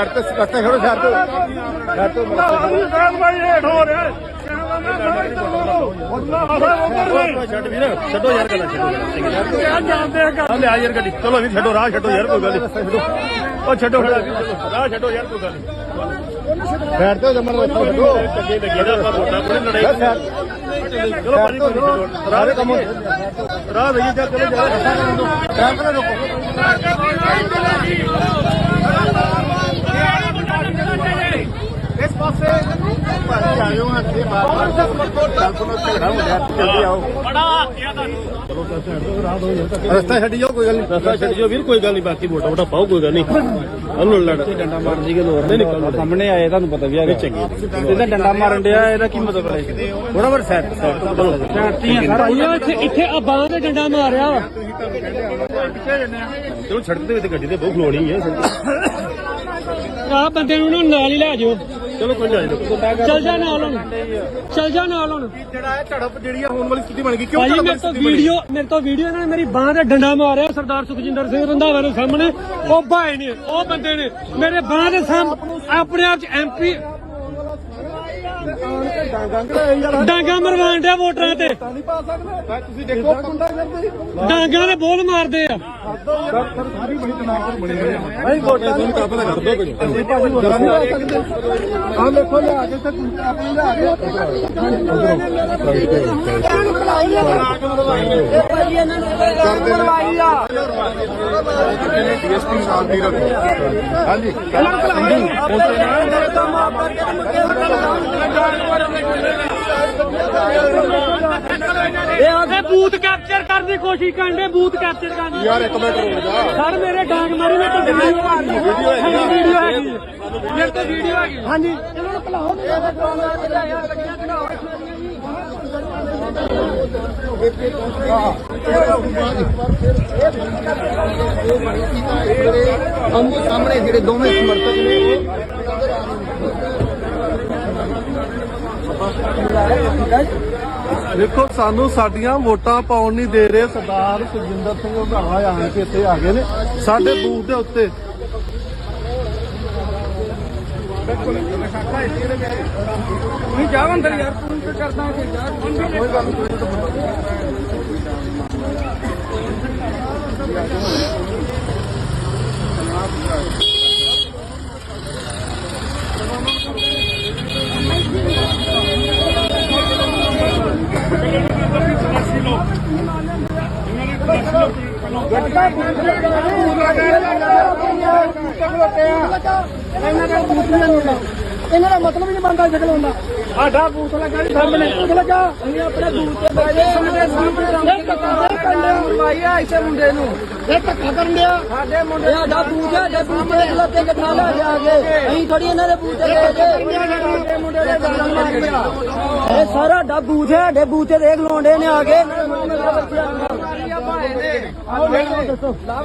Side ਤੇ ਸਕੱਤੇ ਖੜੋ side ਤੇ ਸਾਈਡ ਤੇ ਛੱਡ ਵੀਰ ਛੱਡੋ ਯਾਰ ਗੱਲਾਂ ਛੱਡੋ ਲੈ ਆ ਯਾਰ ਗੱਡੀ ਚਲੋ ਵੀ ਛੱਡੋ ਰਾਹ ਛੱਡੋ ਯਾਰ ਕੋਈ ਗੱਲ ਉਹ ਛੱਡੋ ਰਾਹ ਛੱਡੋ ਯਾਰ ਕੋਈ ਗੱਲ ਸਾਈਡ ਤੇ ਜਮਨ ਰੱਖੋ ਛੱਡੋ ਚੰਗੇ ਲੱਗੀ ਦਾ ਆਪਾਂ ਵੋਟਾਂ ਕੋਲ ਲੜਾਈ ਚਲੋ ਪਾਣੀ ਰਾਹ ਦੇ ਕੰਮ ਰਾਹ ਦੇ ਜਾ ਚਲੋ ਜਾ ਟਾਈਮ ਤੇ ਰੁਕੋ ਇਸ ਪਾਸੇ ਭਾਈ ਆਇਓ ਹਾਂ ਤੇ ਬਾਹਰ ਚੱਲ ਪਨੋ ਝਗੜਾ ਹੋ ਗਿਆ ਜਲਦੀ ਆਓ ਬੜਾ ਆਖਿਆ ਤੁਹਾਨੂੰ ਰਸਤਾ ਛੱਡੀ ਜਾਓ ਕੋਈ ਗੱਲ ਨਹੀਂ। ਰਸਤਾ ਛੱਡੀ ਜਾਓ ਵੀਰ ਕੋਈ ਗੱਲ ਨਹੀਂ ਬਾਕੀ ਵੋਟਾਂ ਵੋਟਾਂ ਪਾਓ ਕੋਈ ਗੱਲ ਨਹੀਂ। ਉਹਨੂੰ ਲੜ ਡੰਡਾ ਮਾਰਨ ਦੀ ਲੋੜ ਨਹੀਂ ਨਿਕਲ ਸਾਹਮਣੇ ਆਏ ਤੁਹਾਨੂੰ ਪਤਾ ਵੀ ਹੈਗਾ। ਚੰਗੀ ਇਹਦਾ ਡੰਡਾ ਮਾਰਨ ਡਿਆ ਇਹਦਾ ਕੀ ਮਤਲਬ ਹੈ? ਥੋੜਾ ਵਾਰ ਸੈਟ ਸੈਟ ਚਲੋ ਸ਼ਾਂਤੀਆਂ ਸਾਰਾ। ਇੱਥੇ ਇੱਥੇ ਆ ਬਾਹਾਂ ਤੇ ਡੰਡਾ ਮਾਰਿਆ। ਵਾ ਚਲੋ ਸੜਕ ਦੇ ਵਿੱਚ ਗੱਡੀ ਤੇ ਬਹੁਤ ਖਲੋਣੀ ਹੈ। ਆ ਬੰਦੇ ਨਾ ਨਾਲ ਹੀ ਲੈ ਜਾਓ। ਚਲੋ ਕੋਈ ਨਹੀਂ। ਚੱਲ ਜਾ ਨਾਲ ਹੁਣ ਚੱਲ ਜਾ ਨਾਲ ਹੁਣ ਜਿਹੜਾ ਇਹ ਝੜਪ ਜਿਹੜੀ ਆ ਹੋਣ ਵਾਲੀ ਸਥਿਤੀ ਬਣ ਗਈ ਕਿਉਂ ਮੇਰੇ ਤੋਂ? ਵੀਡੀਓ ਮੇਰੇ ਤੋਂ ਵੀਡੀਓ ਇਹਨਾਂ ਨੇ ਮੇਰੀ ਬਾਹ ਤੇ ਡੰਡਾ ਮਾਰਿਆ ਸਰਦਾਰ ਸੁਖਜਿੰਦਰ ਸਿੰਘ ਰੰਧਾਵਾ ਦੇ ਸਾਹਮਣੇ। ਉਹ ਭਾਈ ਨੇ ਉਹ ਬੰਦੇ ਨੇ ਮੇਰੇ ਬਾਹ ਦੇ ਸਾਹਮਣੇ ਆਪਣੇ ਆਪ ਚ ਐਮਪੀ ਡਾਂਗਾ ਮਰਵਾਉਣ ਡਿਆ ਵੋਟਰਾਂ ਤੇ। ਤੁਸੀਂ ਦੇਖੋ ਗੁੰਡਾ ਕਰਦੇ? ਡਾਂਗਾ ਦੇ ਬੋਲ ਮਾਰਦੇ ਆ। ਸਾਰੀ ਬੜੀ ਤਨਾਵਰ ਬਣੀ ਹੋਈ ਹੈ ਨਹੀਂ ਵੋਟਾਂ ਨੂੰ ਕਾਬੂ ਕਰ ਦੋ ਕੁਝ ਅਸੀਂ ਭਾਜੀ ਆ ਦੇਖੋ ਲਿਆ ਕੇ ਤੇ ਆਪਣੀ ਲਿਆ ਕੇ ਡੀਐਸਪੀ ਸ਼ਾਂਤੀ ਰੱਖੋ ਹਾਂਜੀ। ਇਹ ਬੂਥ ਕੈਪਚਰ ਕਰਨ ਦੀ ਕੋਸ਼ਿਸ਼ ਕਰਨ ਦੇ ਬੂਥ ਕੈਪਚਰ ਕਰਨ ਦੀ ਯਾਰ ਇੱਕ ਮਿੰਟ ਰੁਕ ਜਾ ਸਰ ਮੇਰੇ ਡਾਂਗ ਮਾਰੀ ਮੈਂ ਤਾਂ ਵੀਡੀਓ ਹੈਗੀ ਵੀਡੀਓ ਹੈਗੀ ਮੇਰੇ ਤੋਂ ਵੀਡੀਓ ਹੈਗੀ ਹਾਂਜੀ ਇਹਨਾਂ ਨੂੰ ਭਲਾਓ ਆਮੋ ਸਾਹਮਣੇ ਜਿਹੜੇ ਦੋਵੇਂ ਸਮਰਥਕ ਨੇ ਉਹ। ਦੇਖੋ ਸਾਨੂੰ ਸਾਡੀਆਂ ਵੋਟਾਂ ਪਾਉਣ ਨਹੀਂ ਦੇ ਰਹੇ ਸਰਦਾਰ ਸੁਖਜਿੰਦਰ ਸਿੰਘ ਰੰਧਾਵਾ ਆਣ ਕੇ ਇੱਥੇ ਆ ਗਏ ਨੇ ਸਾਡੇ ਬੂਥ ਦੇ ਉੱਤੇ। ਨਹੀਂ ਜਾ ਅੰਦਰ ਯਾਰ। ਤੂੰ ਕੀ ਕਰਦਾ ਯਾਰ ਇਹਨਾਂ ਦਾ ਮਤਲਬ ਹੀ ਨਹੀਂ ਬੰਦਾ ਸ਼ਕਲ ਹੁੰਦਾ ਸਾਡਾ ਬੂਥ ਲੱਗਾ ਜੀ ਸਾਹਮਣੇ। ਬੂਥ ਲੱਗਾ। ਅਸੀਂ ਆਪਣੇ ਬੂਥ ਤੇ ਬੈਠੇ ਸਾਹਮਣੇ ਸਾਹਮਣੇ ਧੱਕਾ ਕਰਨ ਮਾਈ ਆ ਇਸੇ ਮੁੰਡੇ ਨੂੰ। ਇਹ ਧੱਕਾ ਕਰਨ ਸਾਡੇ ਮੁੰਡੇ ਸਾਡਾ ਬੂਥ ਆ ਜੇ ਬੂਥ ਤੇ ਖਲੋਤੇ ਕਿੱਥਾ ਲੈ ਜਾ ਕੇ। ਅਸੀਂ ਥੋੜੀ ਇਹਨਾਂ ਦੇ ਬੂਥ ਤੇ ਗਏ। ਸਾਡੇ ਮੁੰਡੇ ਦੇ ਗਾਲਾਂ ਮਾਰ ਗਿਆ ਇਹ ਸਾਰਾ ਸਾਡਾ ਬੂਥ ਹੈ ਸਾਡੇ ਬੂਥ ਤੇ ਦੇਖ ਲੋਂਡੇ ਨੇ ਆ ਕੇ।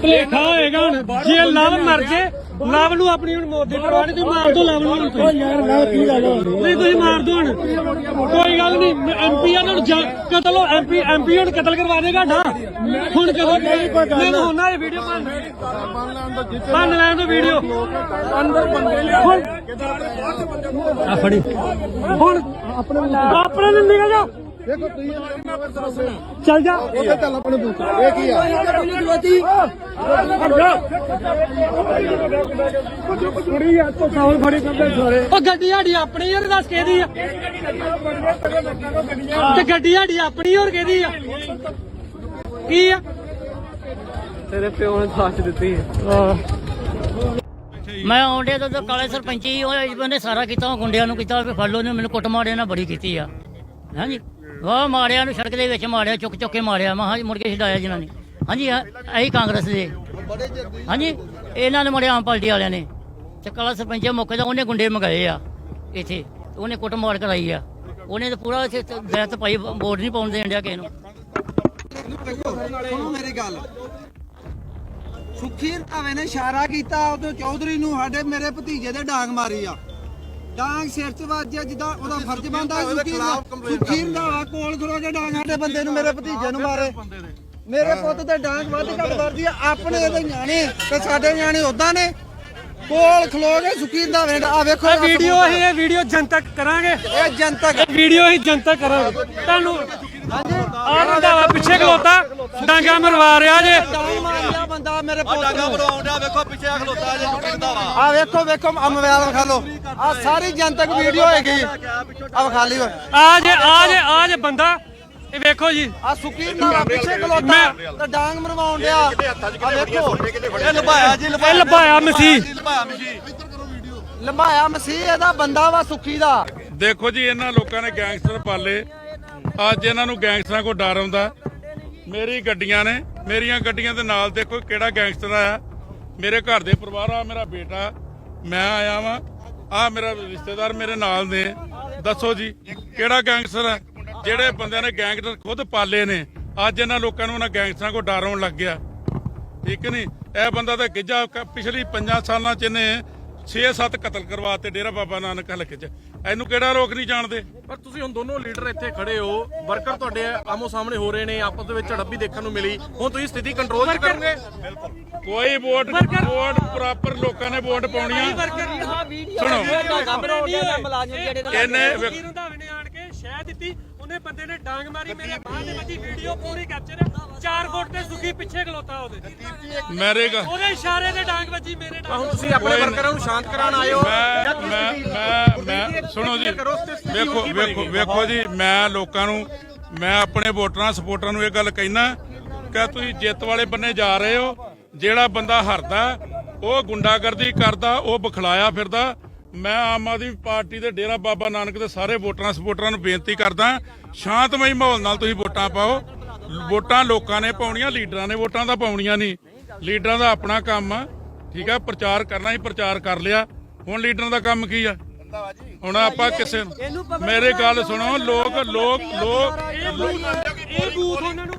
ਭਲੇਖਾ ਹੋਏਗਾ ਹੁਣ। ਜੇ ਲਵ ਮਰ ਜੇ ਲਵ ਨੂੰ ਆਪਣੀ ਹੁਣ ਮੌਤ ਦੀ ਪਰਵਾਹ ਨਹੀਂ ਤੁਸੀਂ ਮਾਰ ਦੋ ਲਵ ਨੂੰ ਹੁਣ ਤੁਸੀਂ ਯਾਰ ਲਵ ਕੀ ਗੱਲ ਨਹੀਂ ਤੁਸੀਂ ਮਾਰ ਦੋ ਹੁਣ। ਕੋਈ ਗੱਲ ਨਹੀਂ ਐਮਪੀ ਨੂੰ ਜਾ- ਕਤਲ ਐਮਪੀ ਐਮਪੀ ਹੁਣ ਕਤਲ ਕਰਵਾ ਦੇਗਾ ਨਾ ਹੁਣ ਕਦੋਂ ਮੈਂ ਹੋਣਾ ਇਹ ਵੀਡੀਓ ਬਣ ਬਣ ਲੈਣ ਦੋ ਵੀਡੀਓ। ਅੰਦਰ ਬੰਦੇ ਹੁਣ ਆ ਫੜੀ। ਹੁਣ ਆਪਣੇ ਆਪਣੇ ਨੂੰ ਨਿਕਲ ਜਾ ਦੇਖੋ ਤੁਸੀਂ ਚੱਲ ਜਾ। ਉੱਥੇ ਚੱਲ ਆਪਣੇ ਬੂਥ ਇਹ ਕੀ ਆ? ਕੁੜੀ ਆ ਤੋ ਸਾਲ ਫੜੀ ਕਰਦੇ ਸਾਰੇ। ਉਹ ਗੱਡੀ ਸਾਡੀ ਆਪਣੀ ਯਾਰ ਦੱਸ ਕਿਹਦੀ ਆ? ਤੇ ਗੱਡੀ ਸਾਡੀ ਆਪਣੀ ਹੋਰ ਕਿਹਦੀ ਆ? ਕੀ ਆ? ਤੇਰੇ ਪਿਓ ਨੇ ਸਾਥ ਦਿੱਤੀ ਮੈਂ ਆਉਂਦੇ ਤੋਂ ਕਾਲੇ ਸਰਪੰਚੀ ਉਹ ਇਸ ਬੰਦੇ ਸਾਰਾ ਕੀਤਾ ਉਹ ਗੁੰਡਿਆਂ ਨੂੰ ਕੀਤਾ ਫੜ ਲਓ ਨੇ ਮੈਨੂੰ ਕੁੱਟ ਮਾਰਿਆ ਨਾ ਬੜੀ ਕੀਤੀ ਆ। ਹਾਂਜੀ? ਵਾਹ ਮਾਰਿਆ ਨੂੰ ਸੜਕ ਦੇ ਵਿੱਚ ਮਾਰਿਆ, ਚੁੱਕ ਚੁੱਕ ਕੇ ਮਾਰਿਆ। ਮੈਂ ਮੁੜ ਕੇ ਛਡਾਇਆ ਜਿਨ੍ਹਾਂ ਨੇ ਹਾਂਜੀ ਇਹੀ ਕਾਂਗਰਸ ਦੇ। ਹਾਂਜੀ, ਇਹਨਾਂ ਨੇ ਮੁੜਿਆ ਆਮ ਪਾਰਟੀ ਵਾਲਿਆਂ ਨੇ। ਤੇ ਕਾਲਾ ਸਰਪੰਚ ਮੌਕੇ ਦਾ ਉਹਨੇ ਗੁੰਡੇ ਮੰਗਾਏ ਆ, ਇੱਥੇ। ਉਹਨੇ ਕੁੱਟ ਮਾਰ ਕਰਾਈ ਆ। ਉਹਨੇ ਤਾਂ ਪੂਰਾ ਇੱਥੇ ਗੈਤ ਪਾਈ, ਵੋਟ ਨਹੀਂ ਪਾਉਣ ਦੇਣ ਡਿਆ ਕਿਸੇ ਨੂੰ। ਸੁਣੋ ਮੇਰੀ ਗੱਲ। ਸੁਖੀ ਰਧਾਵੇ ਨੇ ਇਸ਼ਾਰਾ ਕੀਤਾ ਉਦੋਂ ਚੌਧਰੀ ਨੂੰ ਸਾਡੇ, ਮੇਰੇ ਭਤੀਜੇ ਦੇ ਡਾਂਗ ਮਾਰੀ ਆ। ਡਾਂਗ ਸਿਰ 'ਚ ਵੱਜਿਆ ਜਿੱਦਾਂ ਉਹਦਾ ਫਰਜ਼ ਬਣਦਾ ਸੁਖੀ ਸੁਖੀ ਰਧਾਵਾ ਕੋਲ ਖੜੋ ਕੇ ਡਾਂਗ ਸਾਡੇ ਬੰਦੇ ਨੂੰ ਮੇਰੇ ਭਤੀਜੇ ਨੂੰ ਮਾਰੇ। ਮੇਰੇ ਪੁੱਤ ਤੇ ਡਾਂਗ ਵੱਧ ਘੱਟ ਵਰਦੀ ਆ ਆਪਣੇ ਇਹਦੇ ਨਿਆਣੇ ਤੇ ਸਾਡੇ ਨਿਆਣੇ ਉਦਾਂ ਨੇ। ਕੋਲ ਖਲੋ ਕੇ ਸੁੱਕੀ ਰੰਧਾਵੇ ਆ ਵੇਖੋ ਇਹ ਵੀਡੀਓ ਅਸੀਂ ਇਹ ਵੀਡੀਓ ਜਨਤਕ ਕਰਾਂਗੇ। ਇਹ ਜਨਤਕ ਇਹ ਵੀਡੀਓ ਅਸੀਂ ਜਨਤਕ ਕਰਾਂਗੇ। ਤੁਹਾਨੂੰ ਆ ਰੰਧਾਵਾ ਪਿੱਛੇ ਖਲੋਤਾ ਡਾਂਗਾ ਮਰਵਾ ਰਿਹਾ ਜੇ। ਬੰਦਾ ਮੇਰੇ ਪੁੱਤ ਡਾਂਗਾ ਨੂੰ। ਬਣਾਉਂਦਾ ਵੇਖੋ ਪਿੱਛੇ ਆ ਖਲੋਤਾ ਜੇ ਚੁੱਕੀ ਦਾ ਵਾ। ਆ ਵੇਖੋ ਵੇਖੋ ਆ ਮੋਬਾਈਲ ਵਿਖਾ ਲਓ। ਆ ਸਾਰੀ ਜਨਤਕ ਵੀਡੀਓ ਹੈਗੀ। ਆ ਵਿਖਾ ਲਈ ਆ ਜੇ ਆ ਜੇ ਆ ਜੇ ਬੰਦਾ ਇਹ ਵੇਖੋ ਜੀ। ਆ ਸੁੱਕੀ ਰੰਧਾਵਾ ਪਿੱਛੇ ਖਲੋਤਾ ਤੇ ਡਾਂਗ ਮਰਵਾਉਣ ਡਿਆ। ਆ ਵੇਖੋ। ਇਹ ਲਭਾਇਆ ਜੀ ਇਹ ਲਭਾਇਆ ਮਸੀਹ। ਲਭਾਇਆ ਮਸ਼ੀ ਲੰਬਾਇਆ ਮਸੀਹ ਇਹਦਾ ਬੰਦਾ ਵਾ ਸੁੱਖੀ ਦਾ। ਦੇਖੋ ਜੀ ਇਹਨਾਂ ਲੋਕਾਂ ਨੇ ਗੈਂਗਸਟਰ ਪਾਲੇ। ਅੱਜ ਇਹਨਾਂ ਨੂੰ ਗੈਂਗਸਟਰਾਂ ਕੋ ਡਰ ਆਉਂਦਾ। ਮੇਰੀ ਗੱਡੀਆਂ ਨੇ ਮੇਰੀਆਂ ਗੱਡੀਆਂ ਦੇ ਨਾਲ ਦੇਖੋ ਕਿਹੜਾ ਗੈਂਗਸਟਰ ਆਇਆ। ਮੇਰੇ ਘਰ ਦੇ ਪਰਿਵਾਰ ਆ, ਮੇਰਾ ਬੇਟਾ, ਮੈਂ ਆਇਆ ਵਾਂ। ਆ ਮੇਰਾ ਰਿਸ਼ਤੇਦਾਰ ਮੇਰੇ ਨਾਲ ਨੇ। ਦੱਸੋ ਜੀ, ਕਿਹੜਾ ਗੈਂਗਸਟਰ ਹੈ ਜਿਹੜੇ ਬੰਦਿਆਂ ਨੇ ਗੈਂਗਸਟਰ ਖੁਦ ਪਾਲੇ ਨੇ। ਅੱਜ ਇਹਨਾਂ ਲੋਕਾਂ ਨੂੰ ਉਹਨਾਂ ਗੈਂਗਸਟਰਾਂ ਕੋ ਡਰ ਆਉਣ ਲੱਗ ਗਿਆ। ਠੀਕ ਨਹੀਂ? ਇਹ ਬੰਦਾ ਤਾਂ ਗਿੱਜਾ ਪਿਛਲੀ 5 ਸਾਲਾਂ ਚ ਇਹਨੇ 6-7 ਕਤਲ ਕਰਵਾਤੇ ਡੇਰਾ ਬਾਬਾ ਨਾਨਕ ਹਲਕੇ ਚ। ਇਹਨੂੰ ਕਿਹੜਾ ਲੋਕ ਨਹੀਂ ਜਾਣਦੇ? ਪਰ ਤੁਸੀਂ ਹੁਣ ਦੋਨੋਂ ਲੀਡਰ ਇੱਥੇ ਖੜੇ ਹੋ ਵਰਕਰ ਤੁਹਾਡੇ ਆਮੋ ਸਾਹਮਣੇ ਹੋ ਰਹੇ ਨੇ ਆਪਸ ਦੇ ਵਿੱਚ ਝੜਪ ਵੀ ਦੇਖਣ ਨੂੰ ਮਿਲੀ। ਹੁਣ ਤੁਸੀਂ ਸਥਿਤੀ ਕੰਟਰੋਲ ਚ ਕਰੋਗੇ? ਕੋਈ ਵੋਟ ਵੋਟ ਪ੍ਰੋਪਰ ਲੋਕਾਂ ਨੇ ਵੋਟ ਪਾਉਣੀ ਆ। ਸੁਣੋ। ਇਹਨੇ ਆਣ ਕੇ ਸ਼ਹਿ ਦਿੱਤੀ ਉਹਨੇ ਬੰਦੇ ਨੇ ਡਾਂਗ ਮਾਰੀ ਮੇਰੇ ਬਾਹ ਦੇ ਵੱਜੀ ਵੀਡੀਓ ਪੂਰੀ ਕੈਪਚਰ ਹੈ 4 ਫੁੱਟ ਤੇ ਸੁੱਕੀ ਪਿੱਛੇ ਖਲੋਤਾ ਉਹਦੇ। ਮੇਰੇ ਗ- ਉਹਦੇ ਇਸ਼ਾਰੇ ਤੇ ਡਾਂਗ ਵੱਜੀ ਮੇਰੇ ਡਾਂਗ। ਹੁਣ ਤੁਸੀਂ ਆਪਣੇ ਵਰਕਰਾਂ ਨੂੰ ਸ਼ਾਂਤ ਕਰਾਉਣ ਆਏ ਹੋ। ਮੈਂ ਮੈਂ ਮੈਂ ਮੈਂ ਸੁਣੋ ਜੀ। ਵੇਖੋ ਵੇਖੋ ਵੇਖੋ ਜੀ ਮੈਂ ਲੋਕਾਂ ਨੂੰ ਮੈਂ ਆਪਣੇ ਵੋਟਰਾਂ ਸਪੋਰਟਰਾਂ ਨੂੰ ਇਹ ਗੱਲ ਕਹਿਣਾ ਕਿ ਤੁਸੀਂ ਜਿੱਤ ਵਾਲੇ ਬੰਨੇ ਜਾ ਰਹੇ ਹੋ ਜਿਹੜਾ ਬੰਦਾ ਹਰਦਾ ਉਹ ਗੁੰਡਾਗਰਦੀ ਕਰਦਾ ਉਹ ਬਖਲਾਇਆ ਫਿਰਦਾ। ਮੈਂ ਆਮ ਆਦਮੀ ਪਾਰਟੀ ਦੇ ਡੇਰਾ ਬਾਬਾ ਨਾਨਕ ਦੇ ਸਾਰੇ ਵੋਟਰਾਂ ਸਪੋਰਟਰਾਂ ਨੂੰ ਬੇਨਤੀ ਕਰਦਾ ਸ਼ਾਂਤਮਈ ਮਾਹੌਲ ਨਾਲ ਤੁਸੀਂ ਵੋਟਾਂ ਪਾਓ। ਵੋਟਾਂ ਲੋਕਾਂ ਨੇ ਪਾਉਣੀਆਂ ਲੀਡਰਾਂ ਨੇ ਵੋਟਾਂ ਤਾਂ ਪਾਉਣੀਆਂ ਨਹੀਂ। ਲੀਡਰਾਂ ਦਾ ਆਪਣਾ ਕੰਮ ਆ ਠੀਕ ਆ ਪ੍ਰਚਾਰ ਕਰਨਾ ਹੀ ਪ੍ਰਚਾਰ ਕਰ ਲਿਆ। ਹੁਣ ਲੀਡਰਾਂ ਦਾ ਕੰਮ ਕੀ ਆ? ਹੁਣ ਆਪਾਂ ਕਿਸੇ ਮੇਰੇ ਗੱਲ ਸੁਣੋ ਲੋਕ ਲੋਕ ਲੋਕ ਇਹ ਬੂਥ ਉਹਨਾਂ ਨੂੰ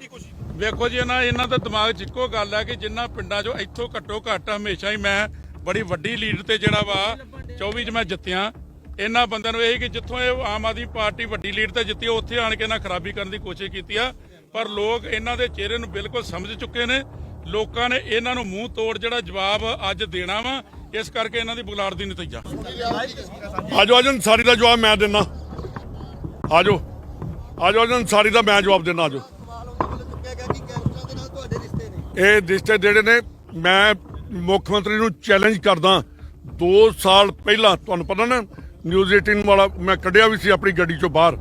ਦੀ ਵੇਖੋ ਜੀ ਇਹਨਾਂ ਇਹਨਾਂ ਦਾ ਦਿਮਾਗ 'ਚ ਇੱਕੋ ਗੱਲ ਹੈ ਕਿ ਜਿੰਨਾ ਪਿੰਡਾਂ 'ਚੋਂ ਇੱਥੋਂ ਘੱਟੋ ਘੱਟ ਹਮੇਸ਼ਾ ਹੀ ਮੈਂ ਬੜੀ ਵੱਡੀ ਲੀਡ ਤੇ ਜਿਹੜਾ ਵਾ 24 'ਚ ਮੈਂ ਜਿੱਤਿਆ। ਇਹਨਾਂ ਬੰਦਿਆਂ ਨੂੰ ਇਹ ਕਿ ਜਿੱਥੋਂ ਇਹ ਆਮ ਆਦਮੀ ਪਾਰਟੀ ਵੱਡੀ ਲੀਡ ਤੇ ਜਿੱਤੀ ਉੱਥੇ ਆਣ ਕੇ ਇਹਨਾਂ ਖਰਾਬੀ ਕਰਨ ਦੀ ਕੋਸ਼ਿਸ਼ ਕੀਤੀ ਆ। ਪਰ ਲੋਕ ਇਹਨਾਂ ਦੇ ਚਿਹਰੇ ਨੂੰ ਬਿਲਕੁਲ ਸਮਝ ਚੁੱਕੇ ਨੇ। ਲੋਕਾਂ ਨੇ ਇਹਨਾਂ ਨੂੰ ਮੂੰਹ ਤੋੜ ਜਿਹੜਾ ਜਵਾਬ ਅੱਜ ਦੇਣਾ ਵਾ, ਇਸ ਕਰਕੇ ਇਹਨਾਂ ਦੀ ਬੁਗਲਾੜ ਦੀ ਨਤੀਜਾ। ਆਜੋ ਆਜੋ ਸਾਰੀ ਦਾ ਜਵਾਬ ਮੈਂ ਦਿੰਨਾ ਆਜੋ ਆਜੋ ਆਜੋ ਸਾਰੀ ਦਾ ਮੈਂ ਜਵਾਬ ਦਿੰਨਾ ਆਜੋ। ਇਹ ਰਿਸ਼ਤੇ ਜਿਹੜੇ ਨੇ, ਮੈਂ ਮੁੱਖ ਮੰਤਰੀ ਨੂੰ ਚੈਲੰਜ ਕਰਦਾ। 2 ਸਾਲ ਪਹਿਲਾਂ, ਤੁਹਾਨੂੰ ਪਤਾ ਨਾ ਨਿਊਜ਼ 18 ਵਾਲਾ ਮੈਂ ਕੱਢਿਆ ਵੀ ਸੀ ਆਪਣੀ ਗੱਡੀ ਚੋਂ ਬਾਹਰ।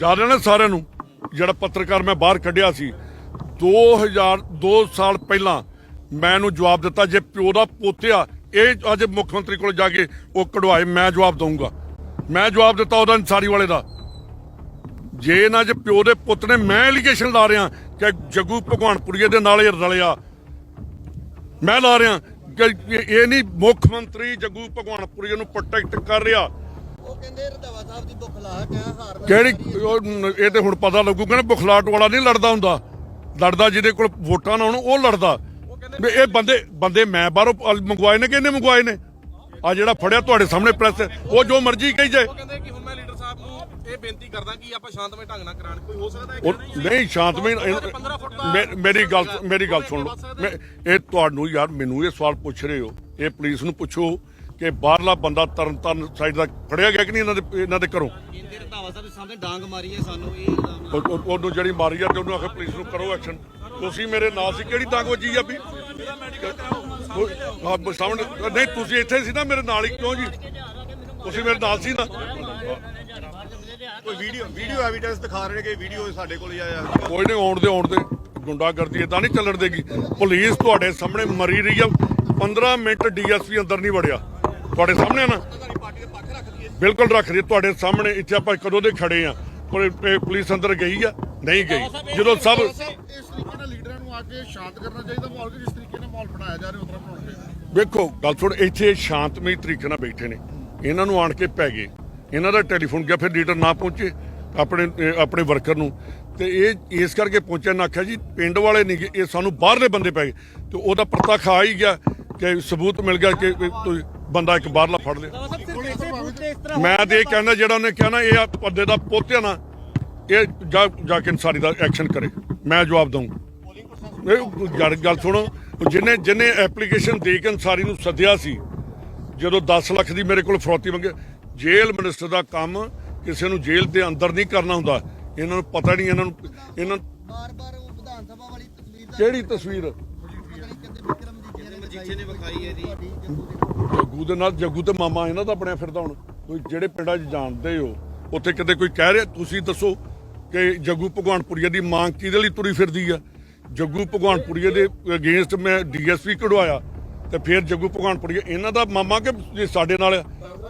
ਯਾਦ ਹੈ ਨਾ ਸਾਰਿਆਂ ਨੂੰ, ਜਿਹੜਾ ਪੱਤਰਕਾਰ ਮੈਂ ਬਾਹਰ ਕੱਢਿਆ ਸੀ। 2000 2 ਸਾਲ ਪਹਿਲਾਂ ਮੈਂ ਇਹਨੂੰ ਜਵਾਬ ਦਿੱਤਾ, ਜੇ ਪਿਓ ਦਾ ਪੋਤਿਆ, ਇਹ ਅੱਜ ਮੁੱਖ ਮੰਤਰੀ ਕੋਲ ਜਾ ਕੇ ਉਹ ਕਢਵਾਏ, ਮੈਂ ਜਵਾਬ ਦਊਂਗਾ। ਮੈਂ ਜਵਾਬ ਦਿੱਤਾ ਉਹਦਾ ਅੰਸਾਰੀ ਵਾਲੇ ਦਾ। ਜੇ ਨਾ ਜੇ ਪਿਓ ਦੇ ਪੁੱਤ ਨੇ ਮੈਂ ਐਲੀਗੇਸ਼ਨ ਲਾ ਰਿਹਾ, ਕਿ ਜੱਗੂ ਭਗਵਾਨਪੁਰੀਏ ਦੇ ਨਾਲ ਇਹ ਰਲਿਆ। ਮੈਂ ਲਾ ਰਿਹਾ ਇਹ- ਇਹ ਨਹੀਂ ਮੁੱਖ ਮੰਤਰੀ ਜੱਗੂ ਭਗਵਾਨਪੁਰੀਏ ਨੂੰ ਪ੍ਰੋਟੈਕਟ ਕਰ ਰਿਹਾ। ਉਹ ਕਹਿੰਦੇ ਰੰਧਾਵਾ ਸਾਹਿਬ ਦੀ ਬੁਖਲਾਹਟ ਹੈ ਹਾਰ ਕਿਹੜੀ ਉਹ ਨ- ਇਹ ਤੇ ਹੁਣ ਪਤਾ ਲੱਗੂਗਾ ਨਾ ਬੁਖਲਾਟ ਵਾਲਾ ਨਹੀਂ ਲੜਦਾ ਹੁੰਦਾ। ਲੜਦਾ ਜਿਹਦੇ ਕੋਲ ਵੋਟਾਂ ਨਾ ਹੋਣ ਉਹ ਲੜਦਾ। ਵੀ ਇਹ ਬੰਦੇ ਬੰਦੇ ਮੈਂ ਬਾਹਰੋਂ ਮੰਗਵਾਏ ਨੇ ਕਿ ਇਹਨੇ ਮੰਗਵਾਏ ਨੇ? ਆ ਜਿਹੜਾ ਫੜਿਆ ਤੁਹਾਡੇ ਸਾਹਮਣੇ ਪ੍ਰੈਸ ਉਹ ਜੋ ਮਰਜ਼ੀ ਕਹੀ ਜਾਏ ਉਹ ਕਹਿੰਦੇ ਕਿ ਹੁਣ ਮੈਂ ਲੀਡਰ ਸਾਹਿਬ ਨੂੰ ਇਹ ਬੇਨਤੀ ਕਰਦਾ ਕਿ ਆਪਾਂ ਸ਼ਾਂਤਮਈ ਢੰਗ ਨਾਲ ਕਰਾਣ ਕੋਈ ਹੋ ਸਕਦਾ ਹੈ ਕਿ ਨਹੀਂ? ਨਹੀਂ ਸ਼ਾਂਤਮਈ ਉਹਦੇ 15 ਫੁੱਟ ਦਾ ਮੇ- ਮੇਰੀ ਗੱਲ ਮੇਰੀ ਗੱਲ ਸੁਣ ਲਓ। ਇਹ ਤੁਹਾਨੂੰ ਯਾਰ ਮੈਨੂੰ ਇਹ ਸਵਾਲ ਪੁੱਛ ਰਹੇ ਹੋ। ਇਹ ਪੁਲਿਸ ਨੂੰ ਪੁੱਛੋ ਕਿ ਬਾਹਰਲਾ ਬੰਦਾ ਤਰਨ ਤਾਰਨ ਸਾਈਡ ਦਾ ਫੜਿਆ ਗਿਆ ਕਿ ਨਹੀਂ ਇਹਨਾਂ ਦੇ ਇਹਨਾਂ ਦੇ ਘਰੋਂ? ਕਹਿੰਦੇ ਰੰਧਾਵਾ ਸਾਹਿਬ ਦੇ ਸਾਹਮਣੇ ਡਾਂਗ ਮਾਰੀ ਹੈ ਸਾਨੂੰ ਇਹ ਇਲਜ਼ਾਮ ਉਹ- ਉਹ- ਉਹਨੂੰ ਜਿਹੜੀ ਮਾਰੀ ਆ ਤੇ ਉਹਨੂੰ ਆਖੇ ਪੁਲਿਸ ਨੂੰ ਕਰੋ ਐਕਸ਼ਨ ਤੁਸੀਂ ਮੇਰੇ ਨਾਲ ਸੀ ਕਿਹੜੀ ਤੰਗ ਵੱਜੀ ਆ ਵੀ? ਉਹ- ਆਹ ਸਾਹਮਣੇ ਨਹੀਂ ਤੁਸੀਂ ਇੱਥੇ ਸੀ ਨਾ ਮੇਰੇ ਨਾਲ ਹੀ ਕਿਉਂ ਜੀ? ਤੁਸੀਂ ਮੇਰੇ ਨਾਲ ਸੀ ਨਾ? ਕੋਈ ਵੀਡੀਓ ਵੀਡੀਓ ਐਵੀਡੈਂਸ ਦਿਖਾ ਰਹੇ ਨੇ ਕਿ ਵੀਡੀਓ ਸਾਡੇ ਕੋਲ ਹੀ ਆਇਆ ਕੋਈ ਨਹੀਂ ਆਉਣ ਦੇ ਆਉਣ ਦੇ ਗੁੰਡਾਗਰਦੀ ਇਦਾਂ ਨਹੀਂ ਚੱਲਣ ਦੇਗੀ। ਪੁਲਿਸ ਤੁਹਾਡੇ ਸਾਹਮਣੇ ਮਰੀ ਰਹੀ ਆ। 15 ਮਿੰਟ ਡੀਐਸਪੀ ਅੰਦਰ ਨਹੀਂ ਵੜਿਆ। ਤੁਹਾਡੇ ਸਾਹਮਣੇ ਨਾ? ਬਿਲਕੁਲ ਰੱਖ ਰਹੀ ਤੁਹਾਡੇ ਸਾਹਮਣੇ ਇੱਥੇ ਆਪਾਂ ਕਦੋਂ ਦੇ ਖੜੇ ਆ? ਪੁਲਿਸ ਅੰਦਰ ਗਈ ਆ? ਨਹੀਂ ਗਈ। ਜਦੋਂ ਸਭ ਇਸ ਤਰੀਕੇ ਨਾਲ ਲੀਡਰਾਂ ਨੂੰ ਆ ਕੇ ਸ਼ਾਂਤ ਕਰਨਾ ਚਾਹੀਦਾ ਮਾਹੌਲ ਕਿ ਜਿਸ ਤਰੀਕੇ ਨਾਲ ਮਾਹੌਲ ਬਣਾਇਆ ਜਾ ਰਿਹਾ ਉਸ ਤਰ੍ਹਾਂ ਬਣਾਉਣਾ ਚਾਹੀਦਾ। ਵੇਖੋ ਗੱਲ ਸੁਣ ਇੱਥੇ ਸ਼ਾਂਤਮਈ ਤਰੀਕੇ ਨਾਲ ਬੈਠੇ ਨੇ। ਇਹਨਾਂ ਨੂੰ ਆਣ ਕੇ ਪੈ ਗਏ। ਇਹਨਾਂ ਦਾ ਟੈਲੀਫੋਨ ਗਿਆ ਫਿਰ ਲੀਡਰ ਨਾ ਪਹੁੰਚੇ ਆਪਣੇ ਆਪਣੇ ਵਰਕਰ ਨੂੰ। ਤੇ ਇਹ ਇਸ ਕਰਕੇ ਪਹੁੰਚਿਆ ਨਾ ਆਖਿਆ ਜੀ ਪਿੰਡ ਵਾਲੇ ਨਹੀਂ ਗੇ, ਇਹ ਸਾਨੂੰ ਬਾਹਰਲੇ ਬੰਦੇ ਪੈ ਗਏ। ਤੇ ਉਹਦਾ ਪ੍ਰਤੱਖ ਆ ਹੀ ਗਿਆ ਕਿ ਸਬੂਤ ਮਿਲ ਗਿਆ ਕਿ ਬੰਦਾ ਇੱਕ ਬਾਹਰਲਾ ਫੜ ਲਿਆ। ਮੈਂ ਤੇ ਇਹ ਕਹਿੰਦਾ ਜਿਹੜਾ ਉਹਨੇ ਕਿਹਾ ਨਾ ਇਹ ਆ ਬੰਦੇ ਦਾ ਪੋਤਿਆ ਨਾ ਇਹ ਜਾ ਕੇ ਇਨਸਾਰੀ ਦਾ ਐਕਸ਼ਨ ਕਰੇ। ਮੈਂ ਜਵਾਬ ਦਊਂਗਾ ਗੱਲ ਸੁਣੋ ਉਹ ਜਿਹਨੇ ਜਿਹਨੇ ਐਪਲੀਕੇਸ਼ਨ ਦੇ ਕੇ ਅਨਸਾਰੀ ਨੂੰ ਸੱਦਿਆ ਸੀ ਜਦੋਂ 10 ਲੱਖ ਦੀ ਮੇਰੇ ਕੋਲ ਫਰੌਤੀ ਮੰਗੇ ਜੇਲ੍ਹ ਮਿਨਿਸਟਰ ਦਾ ਕੰਮ ਕਿਸੇ ਨੂੰ ਜੇਲ੍ਹ ਦੇ ਅੰਦਰ ਨਹੀਂ ਕਰਨਾ ਹੁੰਦਾ। ਇਹਨਾਂ ਨੂੰ ਪਤਾ ਨਹੀਂ ਇਹਨਾਂ ਨੂੰ ਇਹਨਾਂ ਬਾਰ-ਬਾਰ ਉਹ ਵਿਧਾਨ ਸਭਾ ਵਾਲੀ ਤਸਵੀਰ ਦਾ ਕਿਹੜੀ ਤਸਵੀਰ? ਜੱਗੂ ਦੇ ਨਾਲ ਜੱਗੂ ਤੇ ਮਾਮਾ ਇਹਨਾਂ ਦਾ ਬਣਿਆ ਫਿਰਦਾ ਹੁਣ। ਕੋਈ ਜਿਹੜੇ ਪਿੰਡਾਂ 'ਚ ਜਾਣਦੇ ਹੋ ਉੱਥੇ ਕਿਤੇ ਕੋਈ ਕਹਿ ਰਿਹਾ ਤੁਸੀਂ ਦੱਸੋ ਕਿ ਜੱਗੂ ਭਗਵਾਨਪੁਰੀਆ ਦੀ ਮੰਗ ਕਿਹਦੇ ਲਈ ਤੁਰੀ ਫਿਰਦੀ ਆ? ਜੱਗੂ ਭਗਵਾਨਪੁਰੀਆ ਦੇ ਅਗੇਂਸਟ ਮੈਂ ਡੀਐਸਪੀ ਕਢਵਾਇਆ ਤੇ ਫਿਰ ਜੱਗੂ ਭਗਵਾਨਪੁਰੀਆ ਇਹਨਾਂ ਦਾ ਮਾਮਾ ਕਿ ਸਾਡੇ ਨਾਲ ਆ?